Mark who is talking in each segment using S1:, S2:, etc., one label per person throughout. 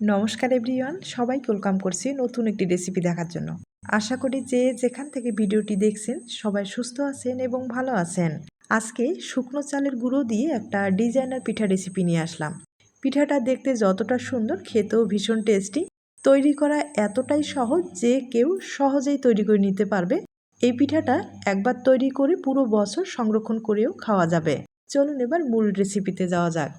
S1: নমস্কার এভরিওয়ান সবাই ওয়েলকাম করছি নতুন একটি রেসিপি দেখার জন্য। আশা করি যে যেখান থেকে ভিডিওটি দেখছেন, সবাই সুস্থ আছেন এবং ভালো আছেন। আজকে শুকনো চালের গুঁড়ো দিয়ে একটা ডিজাইনার পিঠা রেসিপি নিয়ে আসলাম। পিঠাটা দেখতে যতটা সুন্দর, খেতেও ভীষণ টেস্টি। তৈরি করা এতটাই সহজ যে কেউ সহজেই তৈরি করে নিতে পারবে। এই পিঠাটা একবার তৈরি করে পুরো বছর সংরক্ষণ করেও খাওয়া যাবে। চলুন এবার মূল রেসিপিতে যাওয়া যাক।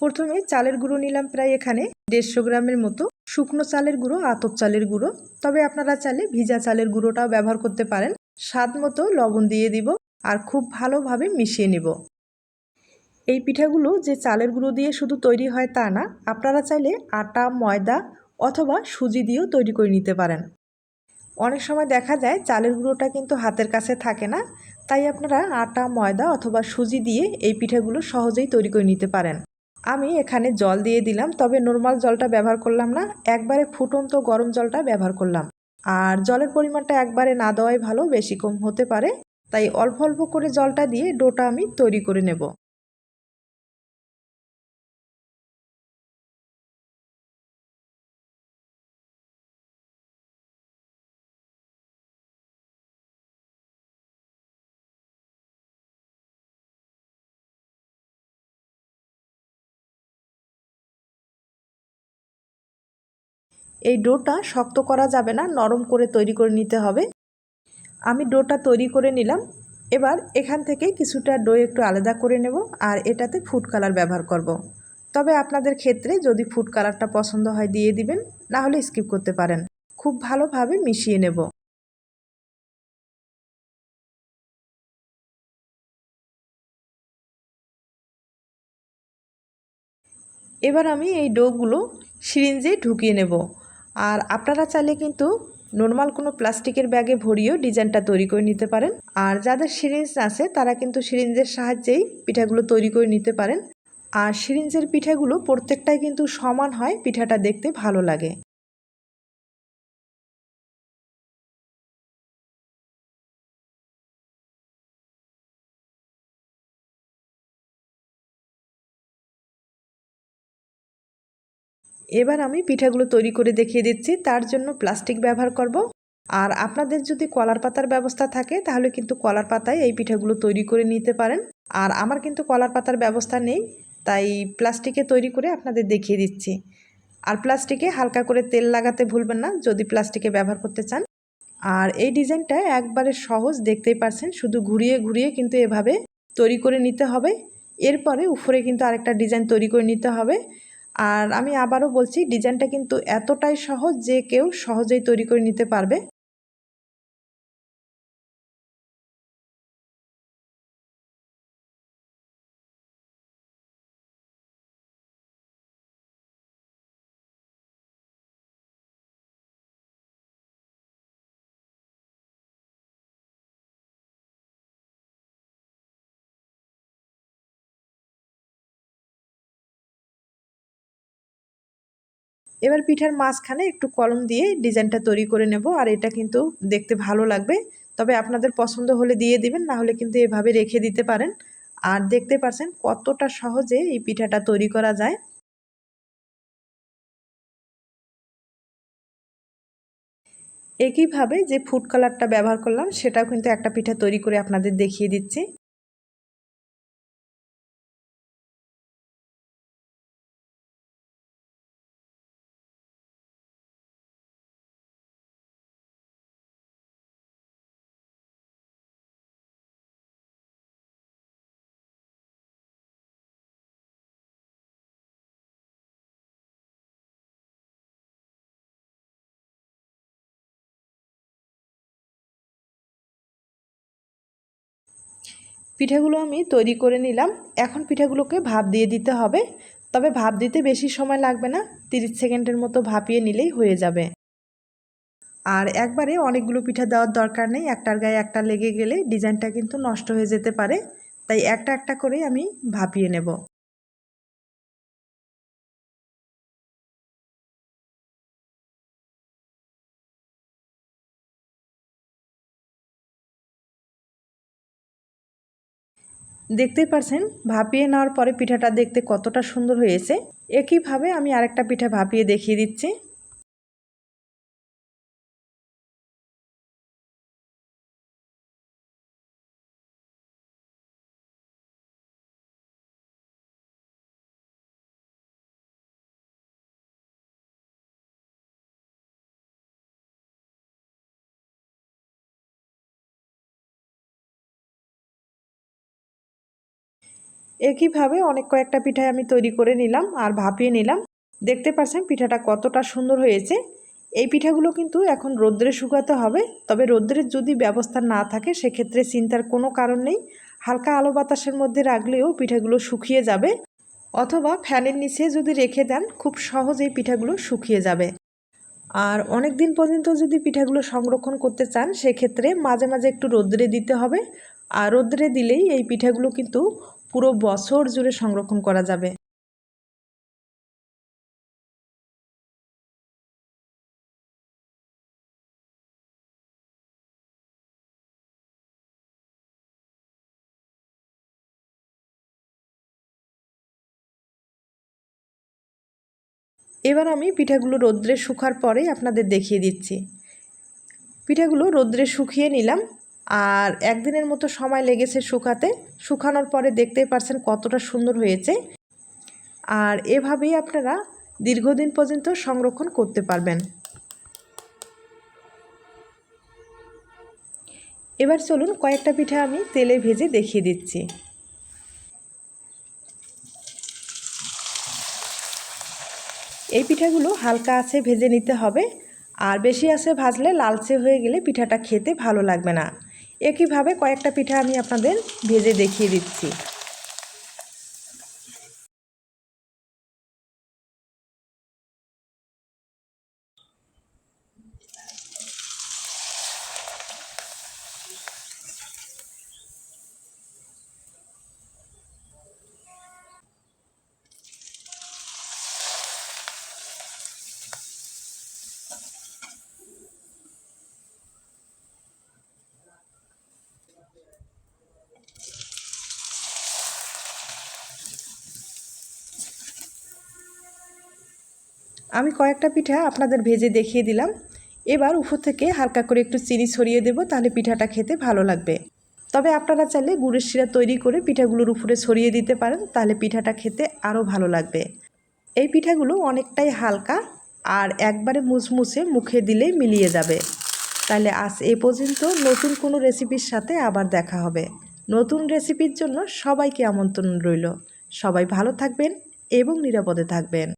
S1: প্রথমে চালের গুঁড়ো নিলাম প্রায় এখানে। দেড়শো গ্রামের মতো। শুকনো চালের গুঁড়ো, আতপ চালের গুঁড়ো। তবে আপনারা চাইলে ভিজা চালের গুঁড়োটাও ব্যবহার করতে পারেন। স্বাদ মতো লবণ দিয়ে দিব আর খুব ভালোভাবে মিশিয়ে নেব। এই পিঠাগুলো যে চালের গুঁড়ো দিয়ে শুধু তৈরি হয় তা না, আপনারা চাইলে আটা, ময়দা অথবা সুজি দিয়েও তৈরি করে নিতে পারেন। অনেক সময় দেখা যায় চালের গুঁড়োটা কিন্তু হাতের কাছে থাকে না, তাই আপনারা আটা, ময়দা অথবা সুজি দিয়ে এই পিঠাগুলো সহজেই তৈরি করে নিতে পারেন। আমি এখানে জল দিয়ে দিলাম, তবে নর্মাল জলটা ব্যবহার করলাম না। একবারে ফুটন্ত গরম জলটা ব্যবহার করলাম। আর জলের পরিমাণটা একবারে না দেওয়াই ভালো, বেশি কম হতে পারে। তাই অল্প অল্প করে জলটা দিয়ে ডোটা আমি তৈরি করে নেব। এই ডোটা শক্ত করা যাবে না, নরম করে তৈরি করে নিতে হবে। আমি ডোটা তৈরি করে নিলাম। এবার এখান থেকে কিছুটা ডো একটু আলাদা করে নেব আর এটাতে ফুড কালার ব্যবহার করব। তবে আপনাদের ক্ষেত্রে যদি ফুড কালারটা পছন্দ হয় দিয়ে দিবেন, না হলে স্কিপ করতে পারেন। খুব ভালোভাবে মিশিয়ে নেব। এবার আমি এই ডোগুলো সিরিঞ্জে ঢুকিয়ে নেব। আর আপনারা চাইলে কিন্তু নর্মাল কোনো প্লাস্টিকের ব্যাগে ভরিয়েও ডিজাইনটা তৈরি করে নিতে পারেন। আর যাদের সিরিঞ্জ আছে, তারা কিন্তু সিরিঞ্জের সাহায্যেই পিঠাগুলো তৈরি করে নিতে পারেন। আর সিরিঞ্জের পিঠাগুলো প্রত্যেকটাই কিন্তু সমান হয়, পিঠাটা দেখতে ভালো লাগে। এবার আমি পিঠাগুলো তৈরি করে দেখিয়ে দিচ্ছি, তার জন্য প্লাস্টিক ব্যবহার করব। আর আপনাদের যদি কলার পাতার ব্যবস্থা থাকে, তাহলে কিন্তু কলার পাতায় এই পিঠাগুলো তৈরি করে নিতে পারেন। আর আমার কিন্তু কলার পাতার ব্যবস্থা নেই, তাই প্লাস্টিকে তৈরি করে আপনাদের দেখিয়ে দিচ্ছি। আর প্লাস্টিকে হালকা করে তেল লাগাতে ভুলবেন না, যদি প্লাস্টিকে ব্যবহার করতে চান। আর এই ডিজাইনটা একবারে সহজ, দেখতেই পারছেন, শুধু ঘুরিয়ে ঘুরিয়ে কিন্তু এভাবে তৈরি করে নিতে হবে। এরপরে উপরে কিন্তু আরেকটা ডিজাইন তৈরি করে নিতে হবে। আর আমি আবারও বলছি ডিজাইনটা কিন্তু এতটাই সহজ যে কেউ সহজেই তৈরি করে নিতে পারবে। এবার পিঠার মাঝখানে একটু কলম দিয়ে ডিজাইনটা তৈরি করে নেব, আর এটা কিন্তু দেখতে ভালো লাগবে। তবে আপনাদের পছন্দ হলে দিয়ে দিবেন, না হলে কিন্তু এভাবে রেখে দিতে পারেন। আর দেখতে পাচ্ছেন কতটা সহজে এই পিঠাটা তৈরি করা যায়। একইভাবে যে ফুড কালারটা ব্যবহার করলাম, সেটাও কিন্তু একটা পিঠা তৈরি করে আপনাদের দেখিয়ে দিচ্ছি। পিঠাগুলো আমি তৈরি করে নিলাম। এখন পিঠাগুলোকে ভাপ দিয়ে দিতে হবে। তবে ভাপ দিতে বেশি সময় লাগবে না, তিরিশ সেকেন্ডের মতো ভাপিয়ে নিলেই হয়ে যাবে। আর একবারে অনেকগুলো পিঠা দেওয়ার দরকার নেই। একটার গায়ে একটা লেগে গেলে ডিজাইনটা কিন্তু নষ্ট হয়ে যেতে পারে। তাই একটা একটা করে আমি ভাপিয়ে নেব। দেখতেই পারছেন, ভাপিয়ে নেওয়ার পরে পিঠাটা দেখতে কতটা সুন্দর হয়েছে। একইভাবে আমি আরেকটা পিঠা ভাপিয়ে দেখিয়ে দিচ্ছি। একইভাবে অনেক কয়েকটা পিঠাই আমি তৈরি করে নিলাম আর ভাপিয়ে নিলাম। দেখতে পাচ্ছেন পিঠাটা কতটা সুন্দর হয়েছে। এই পিঠাগুলো কিন্তু এখন রোদ্রে শুকাতে হবে, তবে রোদ্রের যদি ব্যবস্থা না থাকে, সেক্ষেত্রে চিন্তার কোনো কারণ নেই। হালকা আলো বাতাসের মধ্যে রাখলেও পিঠাগুলো শুকিয়ে যাবে, অথবা ফ্যানের নিচে যদি রেখে দেন, খুব সহজেই পিঠাগুলো শুকিয়ে যাবে। আর অনেক দিন পর্যন্ত যদি পিঠাগুলো সংরক্ষণ করতে চান, সেক্ষেত্রে মাঝে মাঝে একটু রোদ্রে দিতে হবে। আর রোদ্রে দিলেই এই পিঠাগুলো কিন্তু পুরো বছর জুড়ে সংরক্ষণ করা যাবে। এবার আমি পিঠাগুলো রোদ্রে শুকার পরেই আপনাদের দেখিয়ে দিচ্ছি। পিঠাগুলো রোদ্রে শুকিয়ে নিলাম। আর একদিনের মতো সময় লেগেছে শুকাতে। শুকানোর পরে দেখতেই পারছেন কতটা সুন্দর হয়েছে। আর এভাবেই আপনারা দীর্ঘদিন পর্যন্ত সংরক্ষণ করতে পারবেন। এবার চলুন কয়েকটা পিঠা আমি তেলে ভেজে দেখিয়ে দিচ্ছি। এই পিঠাগুলো হালকা আছে ভেজে নিতে হবে। আর বেশি আছে ভাজলে লালচে হয়ে গেলে পিঠাটা খেতে ভালো লাগবে না। একইভাবে কয়েকটা পিঠা আমি আপনাদের ভেজে দেখিয়ে দিচ্ছি। আমি কয়েকটা পিঠা আপনাদের ভেজে দেখিয়ে দিলাম। এবার উপর থেকে হালকা করে একটু চিনি ছড়িয়ে দেব, তাহলে পিঠাটা খেতে ভালো লাগবে। তবে আপনারা চাইলে গুড়ের শিরা তৈরি করে পিঠাগুলোর উপরে ছড়িয়ে দিতে পারেন, তাহলে পিঠাটা খেতে আরও ভালো লাগবে। এই পিঠাগুলো অনেকটাই হালকা আর একবারে মুচমুচে মুখে দিলেই মিলিয়ে যাবে। তাহলে আজ এ পর্যন্ত নতুন কোনো রেসিপির সাথে আবার দেখা হবে। নতুন রেসিপির জন্য সবাইকে আমন্ত্রণ রইল। সবাই ভালো থাকবেন এবং নিরাপদে থাকবেন।